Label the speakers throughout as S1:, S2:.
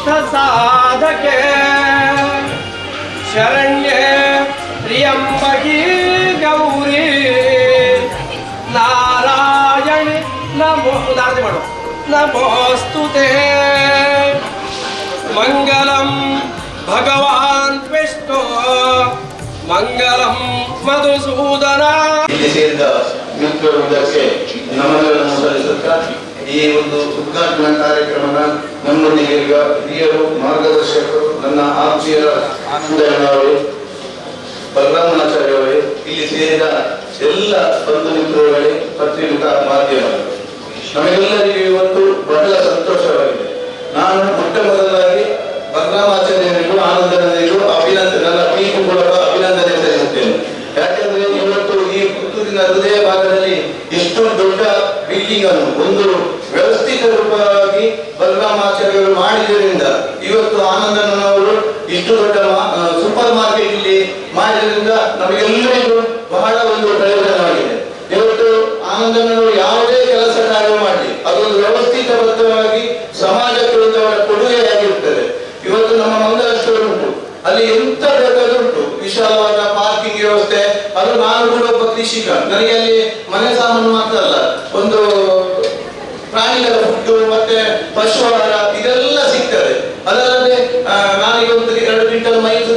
S1: भक्तसाधके शरण्ये त्र्यम्बकी ಗೌರಿ. ನಾರಾಯಣ ನಮೋ ಉದಾರತೆ ಮಾಡು. ನಮೋಸ್ತುತೆ ಮಂಗಲಂ ಭಗವಾನ್ ವಿಷ್ಣು. ಮಂಗಲಂ
S2: ಮಧುಸೂದನ. ಸೇರಿದ ಮಿತ್ರರುವುದಕ್ಕೆ ನಮನಗಳನ್ನು ಸಲ್ಲಿಸುತ್ತಾ ಈ ಒಂದು ಉದ್ಘಾಟನಾ ಕಾರ್ಯಕ್ರಮನ ನಮ್ಮೊಂದಿಗೆ ಈಗ ಹಿರಿಯರು, ಮಾರ್ಗದರ್ಶಕರು, ನನ್ನ ಆಚೆಯರ ಆನಂದಯ್ಯನವರು ಬಲರಾಮನಾಚಾರ್ಯವರೇ ಇಲ್ಲಿ ಸೇರಿದ ಎಲ್ಲ ಬಂಧು ಮಿತ್ರರುಗಳೇ, ಪತ್ರಿಕಾ ಮಾಧ್ಯಮಗಳು. ನಮಗೆಲ್ಲರಿಗೂ ಇವತ್ತು ಬಹಳ ಸಂತೋಷವಾಗಿದೆ. ನಾನು ಮೊಟ್ಟ ಮೊದಲಾಗಿ ಬಲರಾಮಾಚಾರ್ಯರಿಗೂ ಆನಂದನಿಗೂ ಅಭಿನಂದನೆ, ನನ್ನ ಪೀಕು ಅಭಿನಂದನೆ ಸಲ್ಲಿಸುತ್ತೇನೆ. ಯಾಕಂದ್ರೆ ಇವತ್ತು ಈ ಪುತ್ತೂರಿನ ಹೃದಯ ಭಾಗದಲ್ಲಿ ಇಷ್ಟು ದೊಡ್ಡ ಬಿಲ್ಡಿಂಗ್ ಅನ್ನು ಒಂದು ವ್ಯವಸ್ಥಿತ ರೂಪವಾಗಿ ಬಲರಾಮಾಚಾರ್ಯರು ಮಾಡಿದ್ದರಿಂದ ಇವತ್ತು ಆನಂದನವರು ಇಷ್ಟು ದೊಡ್ಡ ಸೂಪರ್ ಮಾರ್ಕೆಟ್ ಇಲ್ಲಿ ಮಾಡಿದ್ರಿಂದ ನಮಗೆಲ್ಲರಿಗೂ ಬಹಳ ಒಂದು ಪ್ರಯೋಜನವಾಗಿದೆ. ಇವತ್ತು ಆನಂದನವರು ಯಾವುದೇ ಕೆಲಸ ಕಾರ್ಯ ಮಾಡಲಿ, ಅದೊಂದು ವ್ಯವಸ್ಥಿತಬದ್ಧವಾಗಿ ಸಮಾಜಕ್ಕೆ ಒಂದು ಕೊಡುಗೆಯಾಗಿರುತ್ತದೆ. ಇವತ್ತು ನಮ್ಮ ಉಂಟು. ಅಲ್ಲಿ ಎಂತ ಬೇಕಾದ್ರೂ ಉಂಟು. ವಿಶಾಲವಾದ ಪಾರ್ಕಿಂಗ್ ವ್ಯವಸ್ಥೆ, ಅದು ನಾನು ಕೂಡ ಒಬ್ಬ ಕೃಷಿಕ. ನನಗೆ ಅಲ್ಲಿ ಮನೆ ಸಾಮಾನು ಮಾತ್ರ ಅಲ್ಲ ಒಂದು ಪ್ರಾಣಿಗಳ ಫುಡ್ಡು ಮತ್ತೆ ಪಶು ಆಹಾರ ಇದೆಲ್ಲ ಸಿಗ್ತದೆ ಅದಲ್ಲದೆ ಆ, ನಾನೀಗ ಒಂದು ಎರಡು ಕ್ವಿಂಟಲ್ ಮೈಲು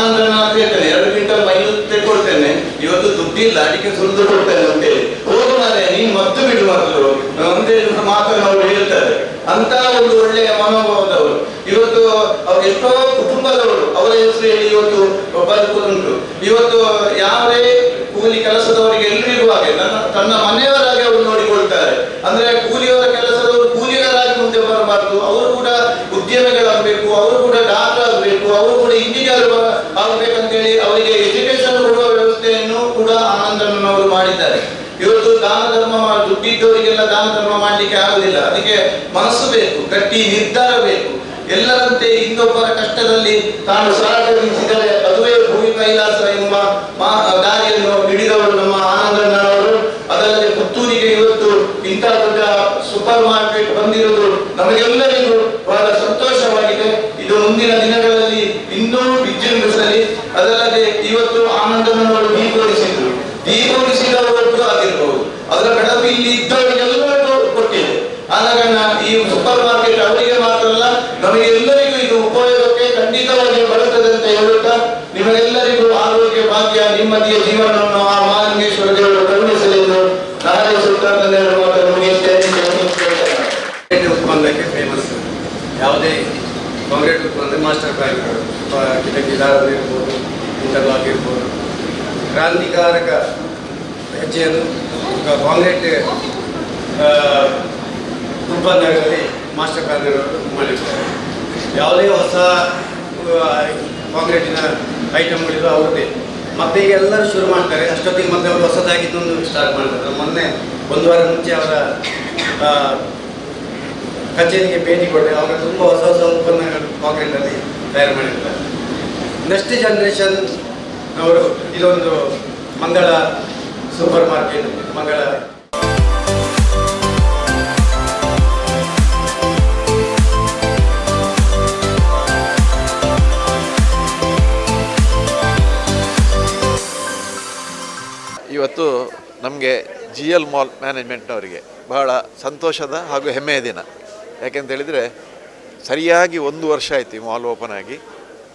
S2: ಸುತ್ತಬೇಕು ಆನಂದ ನಾನು ಹೇಳ್ತೇನೆ ಎರಡು ಕ್ವಿಂಟಲ್ ಮೈಲು ತೆಗೊಳ್ತೇನೆ ಇವತ್ತು ದುಡ್ಡಿಲ್ಲ, ಅದಕ್ಕೆ ಸುರಿದು ಕೊಡ್ತೇನೆ ಅಂತೇಳಿ. ಹೋಗು ಮಾರೆ ನೀನ್ ಮದ್ದು ಬಿಡು ಮೊದಲು ಅಂತೇಳಿ ಮಾತನ್ನು ಅವರು ಹೇಳ್ತಾರೆ. ಅಂತ ಒಂದು ಒಳ್ಳೆಯ ಮನೋಭಾವದವರು. ಇವತ್ತು ಅವ್ರು ಎಷ್ಟೋ ಕುಟುಂಬದವರು, ಅವರ ಹೆಸರು ಹೇಳಿ ಇವತ್ತು ಬದುಕುದುಂಟು ಇವತ್ತು ಯಾವುದೇ ಕೂಲಿ ಕೆಲಸದವರಿಗೆ ಎಲ್ಲರಿಗೂ ಹಾಗೆ ನನ್ನ, ತನ್ನ ಮನೆಯವರಾಗಿ ಅವರು ನೋಡಿಕೊಳ್ತಾರೆ ಅಂದ್ರೆ ಕೂಲಿಯವರ ಕೆಲಸದವರು ಕೂಲಿಗರಾಗಿ ಮುಂದೆ ಬರಬಾರ್ದು ಅವರು ಕೂಡ ಉದ್ಯಮಿಗಳಾಗಬೇಕು ಅವರು ಕೂಡ ಡಾಕ್ಟರ್ ಆಗಬೇಕು ಅವರು ಕೂಡ ಇಂಜಿನಿಯರ್ ಆಗ್ಬೇಕಂತೇಳಿ ಅವರಿಗೆ ಎಜುಕೇಶನ್ ಕೊಡುವ ವ್ಯವಸ್ಥೆಯನ್ನು ಕೂಡ ಆನಂದನವರು ಮಾಡಿದ್ದಾರೆ. ಇವತ್ತು ದಾನ ಧರ್ಮ ದುಡ್ಡಿದ್ದವರಿಗೆಲ್ಲ ದಾನ ಧರ್ಮ ಮಾಡ್ಲಿಕ್ಕೆ ಆಗುದಿಲ್ಲ. ಅದಕ್ಕೆ ಮನಸ್ಸು ಬೇಕು, ಗಟ್ಟಿ ನಿರ್ಧಾರ ಬೇಕು. ಎಲ್ಲರಂತೆ ಇನ್ನೊಬ್ಬರ ಕಷ್ಟದಲ್ಲಿ ತಾನು ಸಹಕರಿಸಿದರೆ ಅದುವೇ ಭೂಮಿ ಕೈಲಾಸ ಎಂಬ ಮಾ- ದಾರಿಯನ್ನು ಹಿಡಿದವರು ನಮ್ಮ ಆನಂದಣ್ಣನವರು ಅದಲ್ಲದೆ ಪುತ್ತೂರಿಗೆ ಇವತ್ತು ಇಂಥ ದೊಡ್ಡ ಸೂಪರ್ ಮಾರ್ಕೆಟ್ ಬಂದಿರುವುದು ನಮಗೆಲ್ಲರಿಗೂ ಬಹಳ ಸಂತೋಷವಾಗಿದೆ ಇದು ಮುಂದಿನ ದಿನಗಳಲ್ಲಿ ಇನ್ನೂ ವಿಜೃಂಭಿಸಲಿ ಅದಲ್ಲದೆ ಇವತ್ತು ಆನಂದನವರು ದೀಪೋರಿಸಿದ್ರು ದೀಪೋರಿಸಿದವರದ್ದು ಆಗಿರ್ಬಹುದು ಅದರ ಬೆಳಕು ಇಲ್ಲಿ ಇದ್ದವರಿಗೆಲ್ಲರಿಗೂ ಕೊಟ್ಟಿದೆ ಆದ ಕಾರಣ ಈ ಸೂಪರ್ ಮಾರ್ಕೆಟ್ ಅವರಿಗೆ ಮಾತ್ರ ಅಲ್ಲ ನಮಗೆಲ್ಲರಿಗೂ ಇದು ಉಪಯೋಗಕ್ಕೆ ಖಂಡಿತವಾಗಿ ಬರುತ್ತದೆ ಅಂತ ಹೇಳುತ್ತಾ ನಿಮಗೆಲ್ಲರಿಗೂ ಆರೋಗ್ಯ ಭಾಗ್ಯ ನೆಮ್ಮದಿಯ ಜೀವನವನ್ನು ಆ ಮಹಾಲಿಂಗೇಶ್ವರ ದೇವರು ಕರುಣಿಸಲೆಂದು ಹಾರೈಸುತ್ತಾ ನನ್ನ ಎರಡು ಮಾತನ್ನು ಮುಗಿಸ್ತೇನೆ ಜೈ ಹಿಂದ್, ಜೈ ಕರ್ನಾಟಕ.
S3: ಕಾಂಕ್ರೀಟ್ ಉತ್ಪನ್ನಕ್ಕೆ ಫೇಮಸ್ ಯಾವುದೇ ಕಾಂಕ್ರೀಟ್ ಉತ್ಪನ್ನ ಮಾಸ್ಟರ್ ಪ್ಲಾನ್ಗಳು ದಾರ ಇರ್ಬೋದು ಇರ್ಬೋದು ಕ್ರಾಂತಿಕಾರಕ ಹೆಜ್ಜೆಯನ್ನು ಕಾಂಕ್ರೀಟ್ ಉತ್ಪನ್ನಗಳಲ್ಲಿ ಮಾಸ್ಟರ್ ಕಾರ್ಯಗಳು ಮಾಡಿರ್ತಾರೆ. ಯಾವುದೇ ಹೊಸ ಕಾಂಗ್ರೆಟಿನ ಐಟಮ್ಗಳಿಗೂ ಅವ್ರದ್ದೇ. ಮತ್ತೆ ಈಗ ಎಲ್ಲರೂ ಶುರು ಮಾಡ್ತಾರೆ. ಅಷ್ಟೊತ್ತಿಗೆ ಮತ್ತೆ ಅವರು ಹೊಸದಾಗಿ ಇನ್ನೊಂದು ಸ್ಟಾರ್ಟ್ ಮಾಡ್ತಾರೆ. ಮೊನ್ನೆ ಒಂದು ವಾರ ಮುಂಚೆ ಅವರ ಕಚೇರಿಗೆ ಭೇಟಿ ಕೊಟ್ಟರೆ ಅವರ ತುಂಬ ಹೊಸ ಹೊಸ ಉತ್ಪನ್ನಗಳು ಕಾಂಕ್ರೀಟಲ್ಲಿ ತಯಾರು ಮಾಡಿರ್ತಾರೆ. ನೆಕ್ಸ್ಟ್ ಜನ್ರೇಷನ್ ಅವರು ಇದೊಂದು ಮಂಗಳ ಸೂಪರ್ ಮಾರ್ಕೆಟ್ ಮಂಗಳ.
S4: ಇವತ್ತು ನಮಗೆ ಜಿ ಎಲ್ ಮಾಲ್ ಮ್ಯಾನೇಜ್ಮೆಂಟ್ನವರಿಗೆ ಬಹಳ ಸಂತೋಷದ ಹಾಗೂ ಹೆಮ್ಮೆಯ ದಿನ. ಯಾಕೆಂತ ಹೇಳಿದರೆ, ಸರಿಯಾಗಿ ಒಂದು ವರ್ಷ ಆಯಿತು ಈ ಮಾಲ್ ಓಪನ್ ಆಗಿ.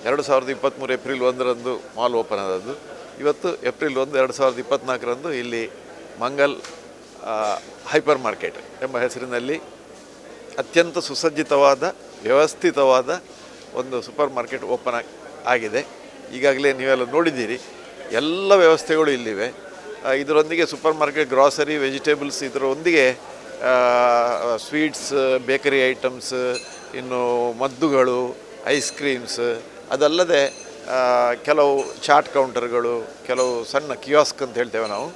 S4: ಎರಡು ಸಾವಿರದ ಇಪ್ಪತ್ತ್ಮೂರು ಏಪ್ರಿಲ್ ಒಂದರಂದು ಮಾಲ್ ಓಪನ್ ಆದದ್ದು. ಇವತ್ತು ಏಪ್ರಿಲ್ ಒಂದು, ಎರಡು ಸಾವಿರದ ಇಪ್ಪತ್ತ್ನಾಲ್ಕರಂದು ಇಲ್ಲಿ ಮಂಗಲ್ ಹೈಪರ್ ಮಾರ್ಕೆಟ್ ಎಂಬ ಹೆಸರಿನಲ್ಲಿ ಅತ್ಯಂತ ಸುಸಜ್ಜಿತವಾದ, ವ್ಯವಸ್ಥಿತವಾದ ಒಂದು ಸೂಪರ್ ಮಾರ್ಕೆಟ್ ಓಪನ್ ಆಗಿದೆ. ಈಗಾಗಲೇ ನೀವೆಲ್ಲ ನೋಡಿದ್ದೀರಿ, ಎಲ್ಲ ವ್ಯವಸ್ಥೆಗಳು ಇಲ್ಲಿವೆ. ಇದರೊಂದಿಗೆ ಸೂಪರ್ ಮಾರ್ಕೆಟ್, ಗ್ರಾಸರಿ, ವೆಜಿಟೇಬಲ್ಸ್ ಇದರೊಂದಿಗೆ ಸ್ವೀಟ್ಸ್, ಬೇಕರಿ ಐಟಮ್ಸ್, ಇನ್ನು ಮದ್ದುಗಳು, ಐಸ್ ಕ್ರೀಮ್ಸ್ ಅದಲ್ಲದೆ ಕೆಲವು ಚಾಟ್ ಕೌಂಟರ್ಗಳು, ಕೆಲವು ಸಣ್ಣ ಕಿಯಾಸ್ಕ್ ಅಂತ ಹೇಳ್ತೇವೆ ನಾವು,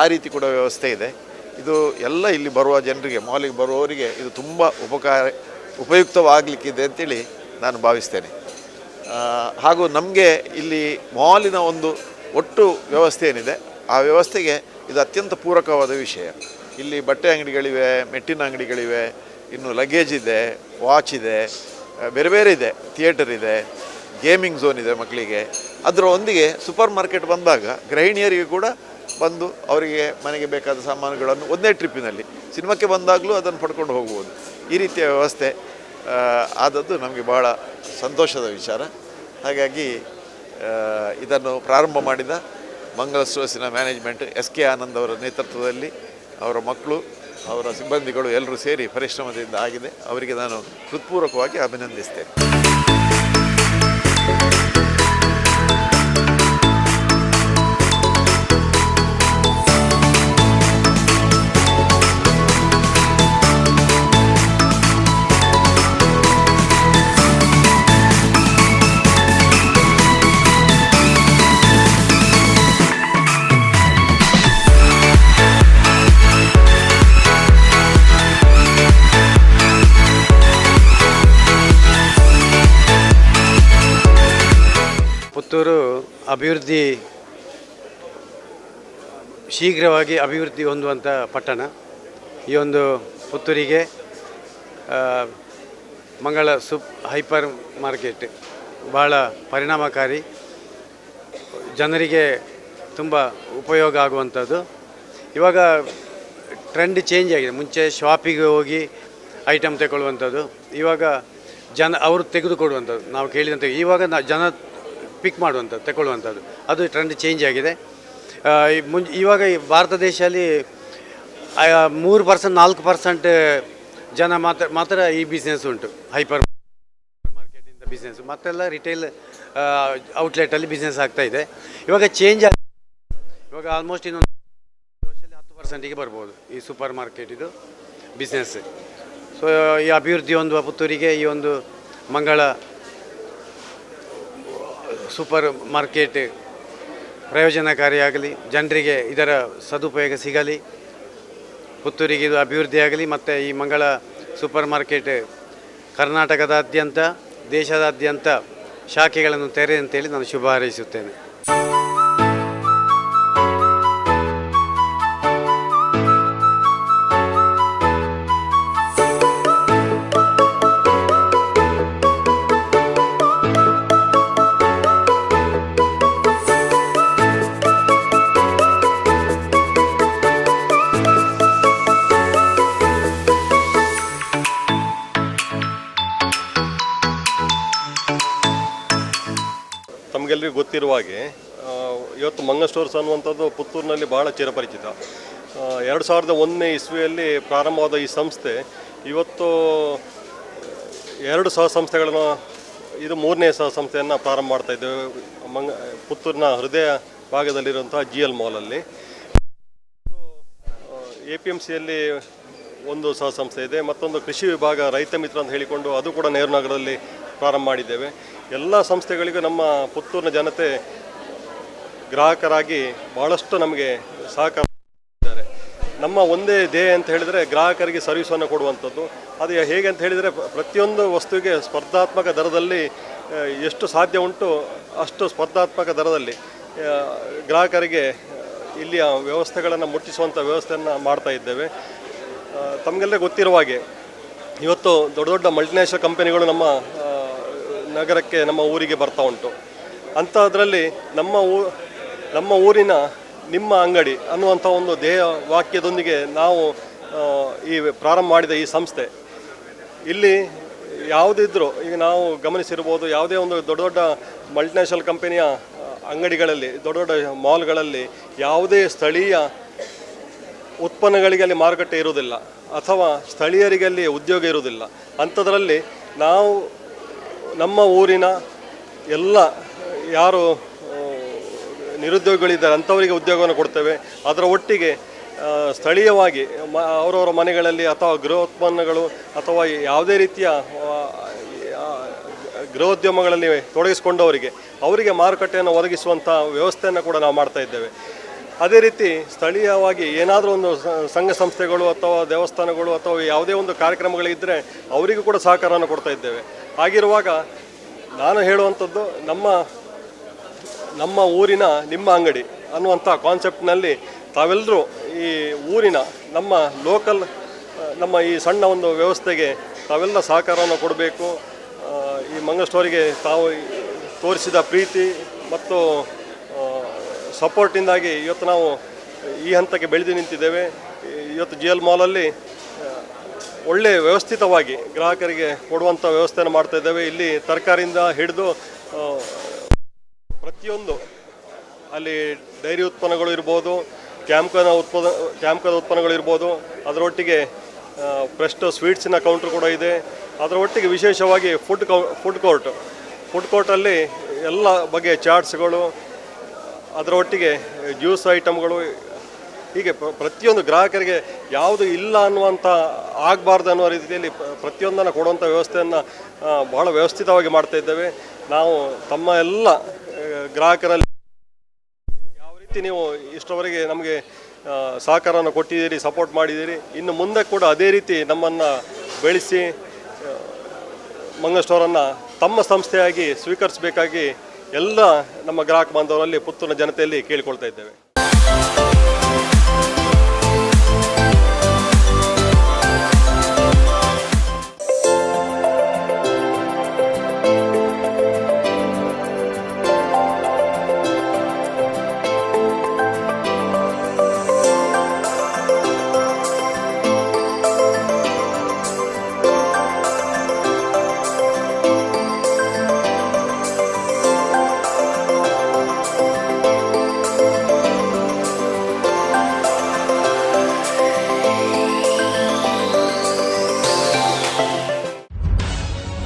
S4: ಆ ರೀತಿ ಕೂಡ ವ್ಯವಸ್ಥೆ ಇದೆ. ಇದು ಎಲ್ಲ ಇಲ್ಲಿ ಬರುವ ಜನರಿಗೆ, ಮಾಲಿಗೆ ಬರುವವರಿಗೆ ಇದು ತುಂಬ ಉಪಕಾರ, ಉಪಯುಕ್ತವಾಗಲಿಕ್ಕಿದೆ ಅಂತೇಳಿ ನಾನು ಭಾವಿಸ್ತೇನೆ. ಹಾಗೂ ನಮಗೆ ಇಲ್ಲಿ ಮಾಲಿನ ಒಂದು ಒಟ್ಟು ವ್ಯವಸ್ಥೆ ಏನಿದೆ, ಆ ವ್ಯವಸ್ಥೆಗೆ ಇದು ಅತ್ಯಂತ ಪೂರಕವಾದ ವಿಷಯ. ಇಲ್ಲಿ ಬಟ್ಟೆ ಅಂಗಡಿಗಳಿವೆ, ಮೆಟ್ಟಿನ ಅಂಗಡಿಗಳಿವೆ, ಇನ್ನು ಲಗೇಜ್ ಇದೆ, ವಾಚ್ ಇದೆ ಬೇರೆ ಬೇರೆ ಇದೆ, ಥಿಯೇಟರ್ ಇದೆ. ಗೇಮಿಂಗ್ ಝೋನ್ ಇದೆ ಮಕ್ಕಳಿಗೆ. ಅದರೊಂದಿಗೆ ಸೂಪರ್ ಮಾರ್ಕೆಟ್ ಬಂದಾಗ ಗೃಹಿಣಿಯರಿಗೆ ಕೂಡ ಬಂದು ಅವರಿಗೆ ಮನೆಗೆ ಬೇಕಾದ ಸಾಮಾನುಗಳನ್ನು ಒಂದೇ ಟ್ರಿಪ್ಪಿನಲ್ಲಿ ಸಿನಿಮಾಕ್ಕೆ ಬಂದಾಗಲೂ ಅದನ್ನು ಪಡ್ಕೊಂಡು ಹೋಗ್ಬೋದು ಈ ರೀತಿಯ ವ್ಯವಸ್ಥೆ ಆದದ್ದು ನಮಗೆ ಬಹಳ ಸಂತೋಷದ ವಿಚಾರ. ಹಾಗಾಗಿ ಇದನ್ನು ಪ್ರಾರಂಭ ಮಾಡಿದ ಮಂಗಲ ಸ್ಟೋರ್ಸಿನ ಮ್ಯಾನೇಜ್ಮೆಂಟ್ ಎಸ್ ಕೆ ಆನಂದ್ ಅವರ ನೇತೃತ್ವದಲ್ಲಿ ಅವರ ಮಕ್ಕಳು, ಅವರ ಸಿಬ್ಬಂದಿಗಳು ಎಲ್ಲರೂ ಸೇರಿ ಪರಿಶ್ರಮದಿಂದ ಆಗಿದೆ. ಅವರಿಗೆ ನಾನು ಹೃತ್ಪೂರ್ವಕವಾಗಿ ಅಭಿನಂದಿಸ್ತೇನೆ.
S3: ಪುತ್ತೂರು ಅಭಿವೃದ್ಧಿ, ಶೀಘ್ರವಾಗಿ ಅಭಿವೃದ್ಧಿ ಹೊಂದುವಂಥ ಪಟ್ಟಣ. ಈ ಒಂದು ಪುತ್ತೂರಿಗೆ ಮಂಗಳ ಸೂಪ್ ಹೈಪರ್ ಮಾರ್ಕೆಟ್ ಬಹಳ ಪರಿಣಾಮಕಾರಿ. ಜನರಿಗೆ ತುಂಬ ಉಪಯೋಗ ಆಗುವಂಥದ್ದು ಇವಾಗ ಟ್ರೆಂಡ್ ಚೇಂಜ್ ಆಗಿದೆ. ಮುಂಚೆ ಶಾಪಿಗೆ ಹೋಗಿ ಐಟಮ್ ತಗೊಳ್ಳುವಂಥದ್ದು ಇವಾಗ ಜನ, ಅವರು ತೆಗೆದುಕೊಡುವಂಥದ್ದು ನಾವು ಕೇಳಿದಂತೆ ಇವಾಗ ನ, ಜನ ಪಿಕ್ ಮಾಡುವಂಥದ್ದು, ತಗೊಳ್ಳುವಂಥದ್ದು. ಅದು ಟ್ರೆಂಡ್ ಚೇಂಜ್ ಆಗಿದೆ. ಮುಂಚೆ ಇವಾಗ ಈ ಭಾರತ ದೇಶದಲ್ಲಿ ಮೂರು ಪರ್ಸೆಂಟ್ ನಾಲ್ಕು ಪರ್ಸೆಂಟ್ ಜನ ಮಾತ್ರ ಮಾತ್ರ ಈ ಬಿಸ್ನೆಸ್ ಉಂಟು. ಹೈಪರ್ ಮಾರ್ಕೆಟಿಂದ ಬಿಸ್ನೆಸ್ ಮತ್ತೆಲ್ಲ ರಿಟೇಲ್ ಔಟ್ಲೆಟಲ್ಲಿ ಬಿಸ್ನೆಸ್ ಆಗ್ತಾ ಇದೆ. ಇವಾಗ ಚೇಂಜ್ ಆಗಿ, ಇವಾಗ ಆಲ್ಮೋಸ್ಟ್ ಇನ್ನೊಂದು ವರ್ಷದಲ್ಲಿ ಹತ್ತು ಪರ್ಸೆಂಟಿಗೆ ಬರ್ಬೋದು ಈ ಸೂಪರ್ ಮಾರ್ಕೆಟಿದು ಬಿಸ್ನೆಸ್ ಸೊ ಈ ಅಭಿವೃದ್ಧಿ ಒಂದು ಪುತ್ತೂರಿಗೆ ಈ ಒಂದು ಮಂಗಳ ಸೂಪರ್ ಮಾರ್ಕೆಟ್ ಪ್ರಯೋಜನಕಾರಿಯಾಗಲಿ, ಜನರಿಗೆ ಇದರ ಸದುಪಯೋಗ ಸಿಗಲಿ, ಪುತ್ತೂರಿಗೆ ಇದು ಅಭಿವೃದ್ಧಿಯಾಗಲಿ ಮತ್ತು ಈ ಮಂಗಳ ಸೂಪರ್ ಮಾರ್ಕೆಟ್ ಕರ್ನಾಟಕದಾದ್ಯಂತ, ದೇಶದಾದ್ಯಂತ ಶಾಖೆಗಳನ್ನು ತೆರೆ ಅಂತೇಳಿ ನಾನು ಶುಭ ಹಾರೈಸುತ್ತೇನೆ.
S5: ತಮಗೆಲ್ಲರಿಗೂ ಗೊತ್ತಿರುವ ಹಾಗೆ ಇವತ್ತು ಮಂಗ ಸ್ಟೋರ್ಸ್ ಅನ್ನುವಂಥದ್ದು ಪುತ್ತೂರಿನಲ್ಲಿ ಭಾಳ ಚಿರಪರಿಚಿತ. ಎರಡು ಸಾವಿರದ ಒಂದನೇ ಇಸ್ವಿಯಲ್ಲಿ ಪ್ರಾರಂಭವಾದ ಈ ಸಂಸ್ಥೆ, ಇವತ್ತು ಎರಡು ಸಹ ಸಂಸ್ಥೆಗಳನ್ನು, ಇದು ಮೂರನೇ ಸಹ ಸಂಸ್ಥೆಯನ್ನು ಪ್ರಾರಂಭ ಮಾಡ್ತಾ ಇದ್ದೇವೆ ಮಂಗ, ಪುತ್ತೂರಿನ ಹೃದಯ ಭಾಗದಲ್ಲಿರುವಂತಹ ಜಿ ಎಲ್ ಮಾಲಲ್ಲಿ ಎ ಪಿ ಎಂ ಸಿಯಲ್ಲಿ ಒಂದು ಸಹ ಸಂಸ್ಥೆ ಇದೆ. ಮತ್ತೊಂದು ಕೃಷಿ ವಿಭಾಗ ರೈತ ಮಿತ್ರ ಅಂತ ಹೇಳಿಕೊಂಡು ಅದು ಕೂಡ ನೆಹರು ನಗರದಲ್ಲಿ ಪ್ರಾರಂಭ ಮಾಡಿದ್ದೇವೆ. ಎಲ್ಲ ಸಂಸ್ಥೆಗಳಿಗೂ ನಮ್ಮ ಪುತ್ತೂರಿನ ಜನತೆ ಗ್ರಾಹಕರಾಗಿ ಭಾಳಷ್ಟು ನಮಗೆ ಸಹಕಾರ ಇದ್ದಾರೆ ನಮ್ಮ ಒಂದೇ ಧ್ಯೇಯ ಅಂತ ಹೇಳಿದರೆ ಗ್ರಾಹಕರಿಗೆ ಸರ್ವಿಸನ್ನು ಕೊಡುವಂಥದ್ದು. ಅದು ಹೇಗೆ ಅಂತ ಹೇಳಿದರೆ ಪ್ರತಿಯೊಂದು ವಸ್ತುವಿಗೆ ಸ್ಪರ್ಧಾತ್ಮಕ ದರದಲ್ಲಿ ಎಷ್ಟು ಸಾಧ್ಯ ಉಂಟು ಅಷ್ಟು ಸ್ಪರ್ಧಾತ್ಮಕ ದರದಲ್ಲಿ ಗ್ರಾಹಕರಿಗೆ ಇಲ್ಲಿಯ ವ್ಯವಸ್ಥೆಗಳನ್ನು ಮುಟ್ಟಿಸುವಂಥ ವ್ಯವಸ್ಥೆಯನ್ನು ಮಾಡ್ತಾ ಇದ್ದೇವೆ. ತಮಗೆಲ್ಲೇ ಗೊತ್ತಿರುವ ಹಾಗೆ, ಇವತ್ತು ದೊಡ್ಡ ದೊಡ್ಡ ಮಲ್ಟಿನ್ಯಾಷನಲ್ ಕಂಪನಿಗಳು ನಮ್ಮ ನಗರಕ್ಕೆ ನಮ್ಮ ಊರಿಗೆ ಬರ್ತಾ ಉಂಟು. ಅಂಥದ್ರಲ್ಲಿ ನಮ್ಮ ಊ, ನಮ್ಮ ಊರಿನ ನಿಮ್ಮ ಅಂಗಡಿ ಅನ್ನುವಂಥ ಒಂದು ಧ್ಯೇಯ ವಾಕ್ಯದೊಂದಿಗೆ ನಾವು ಈ ಪ್ರಾರಂಭ ಮಾಡಿದ ಈ ಸಂಸ್ಥೆ. ಇಲ್ಲಿ ಯಾವುದಿದ್ರೂ, ಈಗ ನಾವು ಗಮನಿಸಿರ್ಬೋದು ಯಾವುದೇ ಒಂದು ದೊಡ್ಡ ದೊಡ್ಡ ಮಲ್ಟಿನ್ಯಾಷನಲ್ ಕಂಪನಿಯ ಅಂಗಡಿಗಳಲ್ಲಿ, ದೊಡ್ಡ ದೊಡ್ಡ ಮಾಲ್ಗಳಲ್ಲಿ ಯಾವುದೇ ಸ್ಥಳೀಯ ಉತ್ಪನ್ನಗಳಿಗೆ ಅಲ್ಲಿ ಮಾರುಕಟ್ಟೆ ಇರುವುದಿಲ್ಲ. ಅಥವಾ ಸ್ಥಳೀಯರಿಗೆ ಅಲ್ಲಿ ಉದ್ಯೋಗ ಇರುವುದಿಲ್ಲ. ಅಂಥದ್ರಲ್ಲಿ ನಾವು ನಮ್ಮ ಊರಿನ ಎಲ್ಲ ಯಾರು ನಿರುದ್ಯೋಗಿಗಳಿದ್ದಾರೆ, ಅಂಥವರಿಗೆ ಉದ್ಯೋಗವನ್ನು ಕೊಡ್ತೇವೆ. ಅದರ ಒಟ್ಟಿಗೆ ಸ್ಥಳೀಯವಾಗಿ, ಮ, ಅವರವರ ಮನೆಗಳಲ್ಲಿ ಅಥವಾ ಗೃಹೋತ್ಪನ್ನಗಳು ಅಥವಾ ಯಾವುದೇ ರೀತಿಯ ಗೃಹೋದ್ಯಮಗಳಲ್ಲಿ ತೊಡಗಿಸಿಕೊಂಡವರಿಗೆ, ಅವರಿಗೆ ಮಾರುಕಟ್ಟೆಯನ್ನು ಒದಗಿಸುವಂಥ ವ್ಯವಸ್ಥೆಯನ್ನು ಕೂಡ ನಾವು ಮಾಡ್ತಾ ಇದ್ದೇವೆ. ಅದೇ ರೀತಿ ಸ್ಥಳೀಯವಾಗಿ ಏನಾದರೂ ಒಂದು ಸಂಘ ಸಂಸ್ಥೆಗಳು ಅಥವಾ ದೇವಸ್ಥಾನಗಳು ಅಥವಾ ಯಾವುದೇ ಒಂದು ಕಾರ್ಯಕ್ರಮಗಳಿದ್ದರೆ ಅವರಿಗೂ ಕೂಡ ಸಹಕಾರವನ್ನು ಕೊಡ್ತಾ ಇದ್ದೇವೆ. ಹಾಗಿರುವಾಗ ನಾನು ಹೇಳುವಂಥದ್ದು ನಮ್ಮ ನಮ್ಮ ಊರಿನ ನಿಮ್ಮ ಅಂಗಡಿ ಅನ್ನುವಂಥ ಕಾನ್ಸೆಪ್ಟ್ನಲ್ಲಿ ತಾವೆಲ್ಲರೂ ಈ ಊರಿನ ನಮ್ಮ ಲೋಕಲ್ ನಮ್ಮ ಈ ಸಣ್ಣ ಒಂದು ವ್ಯವಸ್ಥೆಗೆ ತಾವೆಲ್ಲ ಸಹಕಾರವನ್ನು ಕೊಡಬೇಕು. ಈ ಮಂಗಸ್ಟೋರಿಗೆ ತಾವು ತೋರಿಸಿದ ಪ್ರೀತಿ ಮತ್ತು ಸಪೋರ್ಟಿಂದಾಗಿ ಇವತ್ತು ನಾವು ಈ ಹಂತಕ್ಕೆ ಬೆಳೆದು ನಿಂತಿದ್ದೇವೆ. ಇವತ್ತು ಜಿ ಎಲ್ ಮಾಲಲ್ಲಿ ಒಳ್ಳೆ ವ್ಯವಸ್ಥಿತವಾಗಿ ಗ್ರಾಹಕರಿಗೆ ಕೊಡುವಂಥ ವ್ಯವಸ್ಥೆಯನ್ನು ಮಾಡ್ತಾ ಇದ್ದೇವೆ. ಇಲ್ಲಿ ತರಕಾರಿಯಿಂದ ಹಿಡಿದು ಪ್ರತಿಯೊಂದು ಅಲ್ಲಿ ಡೈರಿ ಉತ್ಪನ್ನಗಳು ಇರ್ಬೋದು ಕ್ಯಾಂಪ್ಕನ ಉತ್ಪನ್ನ ಕ್ಯಾಂಪ್ಕದ ಉತ್ಪನ್ನಗಳು ಇರ್ಬೋದು, ಅದರೊಟ್ಟಿಗೆ ಫ್ರೆಸ್ಟ್ ಸ್ವೀಟ್ಸಿನ ಕೌಂಟ್ರ್ ಕೂಡ ಇದೆ. ಅದರ ಒಟ್ಟಿಗೆ ವಿಶೇಷವಾಗಿ ಫುಡ್ ಕೌ ಫುಡ್ ಕೋರ್ಟ್ ಫುಡ್ ಕೋರ್ಟಲ್ಲಿ ಎಲ್ಲ ಬಗೆಯ ಚಾಟ್ಸ್ಗಳು ಅದರ ಒಟ್ಟಿಗೆ ಜ್ಯೂಸ್ ಐಟಮ್ಗಳು ಹೀಗೆ ಪ್ರ- ಪ್ರತಿಯೊಂದು ಗ್ರಾಹಕರಿಗೆ ಯಾವುದು ಇಲ್ಲ ಅನ್ನುವಂಥ ಆಗಬಾರ್ದು ಅನ್ನೋ ರೀತಿಯಲ್ಲಿ ಪ್ರ- ಪ್ರತಿಯೊಂದನ್ನು ಕೊಡುವಂಥ ವ್ಯವಸ್ಥೆಯನ್ನು ಬಹಳ ವ್ಯವಸ್ಥಿತವಾಗಿ ಮಾಡ್ತಾ ಇದ್ದೇವೆ. ನಾವು ತಮ್ಮ ಎಲ್ಲ ಗ್ರಾಹಕರಲ್ಲಿ ಯಾವ ರೀತಿ ನೀವು ಇಷ್ಟರವರೆಗೆ ನಮಗೆ ಸಹಕಾರವನ್ನು ಕೊಟ್ಟಿದ್ದೀರಿ ಸಪೋರ್ಟ್ ಮಾಡಿದ್ದೀರಿ, ಇನ್ನು ಮುಂದೆ ಕೂಡ ಅದೇ ರೀತಿ ನಮ್ಮನ್ನು ಬೆಳೆಸಿ ಮಂಗ ಸ್ಟೋರನ್ನು ತಮ್ಮ ಸಂಸ್ಥೆಯಾಗಿ ಸ್ವೀಕರಿಸಬೇಕಾಗಿ ಎಲ್ಲ ನಮ್ಮ ಗ್ರಾಹಕ ಬಾಂಧವರಲ್ಲಿ, ಪುತ್ತೂರಿನ ಜನತೆಯಲ್ಲಿ ಕೇಳಿಕೊಳ್ತಾ ಇದ್ದೇವೆ.